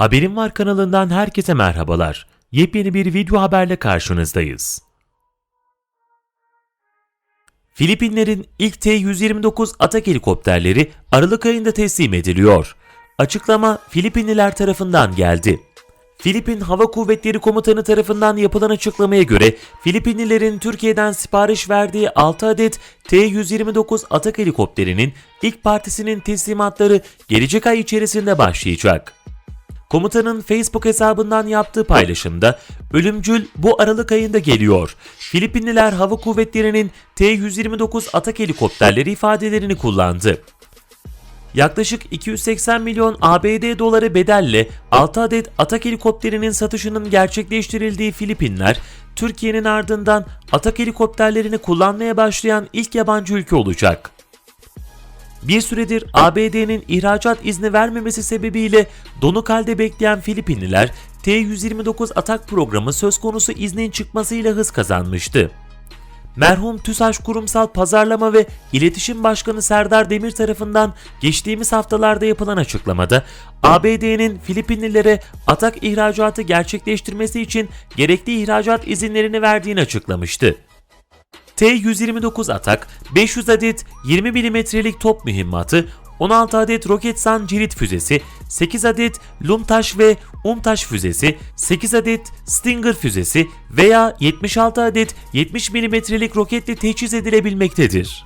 Haberim Var kanalından herkese merhabalar. Yepyeni bir video haberle karşınızdayız. Filipinlerin ilk T-129 atak helikopterleri Aralık ayında teslim ediliyor. Açıklama Filipinliler tarafından geldi. Filipin Hava Kuvvetleri Komutanı tarafından yapılan açıklamaya göre Filipinlilerin Türkiye'den sipariş verdiği 6 adet T-129 atak helikopterinin ilk partisinin teslimatları gelecek ay içerisinde başlayacak. Komutanın Facebook hesabından yaptığı paylaşımda ölümcül bu Aralık ayında geliyor. Filipinliler Hava Kuvvetleri'nin T-129 atak helikopterleri ifadelerini kullandı. Yaklaşık 280 milyon ABD doları bedelle 6 adet atak helikopterinin satışının gerçekleştirildiği Filipinler, Türkiye'nin ardından atak helikopterlerini kullanmaya başlayan ilk yabancı ülke olacak. Bir süredir ABD'nin ihracat izni vermemesi sebebiyle donuk halde bekleyen Filipinliler, T-129 atak programı söz konusu iznin çıkmasıyla hız kazanmıştı. Merhum TÜSAŞ Kurumsal Pazarlama ve İletişim Başkanı Serdar Demir tarafından geçtiğimiz haftalarda yapılan açıklamada ABD'nin Filipinlilere atak ihracatı gerçekleştirmesi için gerekli ihracat izinlerini verdiğini açıklamıştı. T-129 Atak, 500 adet 20 milimetrelik top mühimmatı, 16 adet Roketsan cirit füzesi, 8 adet Lumtaş ve Umtaş füzesi, 8 adet Stinger füzesi veya 76 adet 70 milimetrelik roketle teçhiz edilebilmektedir.